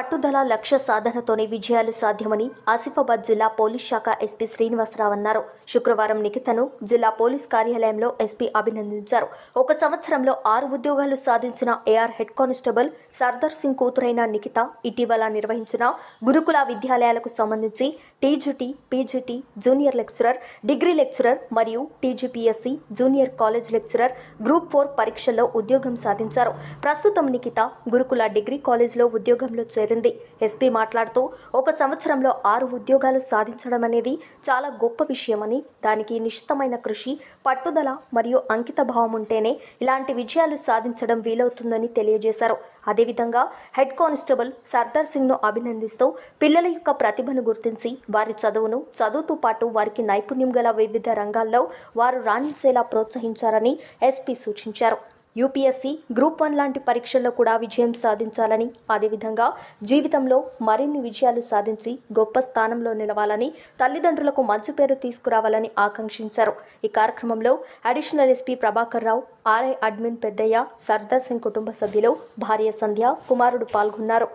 పట్టుదల లక్ష్య సాధనతోనే విజయాలు సాధ్యమని ఆసిఫాబాద్ జిల్లా పోలీస్ శాఖ ఎస్పీ శ్రీనివాసరావు అన్నారు. శుక్రవారం నిఖితను జిల్లా పోలీస్ కార్యాలయంలో ఎస్పీ అభినందించారు. ఒక సంవత్సరంలో ఆరు ఉద్యోగాలు సాధించిన AR head constable Sardar Singh కూతురైన Nikhita ఇటీవల నిర్వహించిన గురుకుల విద్యాలయాలకు సంబంధించి TGT PGT junior lecturer degree lecturer మరియు TGPSC junior college lecturer group four పరీక్షల్లో ఉద్యోగం సాధించారు. ప్రస్తుతం నిఖిత గురుకుల డిగ్రీ కాలేజ్లో ఉద్యోగంలో చేరింది ఎస్పీ మాట్లాడుతూ ఒక సంవత్సరంలో ఆరు ఉద్యోగాలు సాధించడం అనేది చాలా గొప్ప విషయమని దానికి నిశ్చితమైన కృషి పట్టుదల మరియు అంకిత భావం ఉంటేనే ఇలాంటి విజయాలు సాధించడం వీలవుతుందని తెలియజేశారు. అదేవిధంగా హెడ్ కానిస్టేబుల్ సర్దార్ సింగ్ను అభినందిస్తూ పిల్లల యొక్క ప్రతిభను గుర్తించి వారి చదువును చదువుతో పాటు వారికి నైపుణ్యం గల వివిధ రంగాల్లో వారు రాణించేలా ప్రోత్సహించారని ఎస్పీ సూచించారు. యూపీఎస్సీ గ్రూప్ వన్ లాంటి పరీక్షల్లో కూడా విజయం సాధించాలని అదేవిధంగా జీవితంలో మరిన్ని విజయాలు సాధించి గొప్ప స్థానంలో నిలవాలని తల్లిదండ్రులకు మంచి పేరు తీసుకురావాలని ఆకాంక్షించారు. ఈ కార్యక్రమంలో additional SP Prabhakar Rao RI admin Peddaiah Sardar Singh కుటుంబ సభ్యులు భార్య సంధ్య కుమారుడు పాల్గొన్నారు.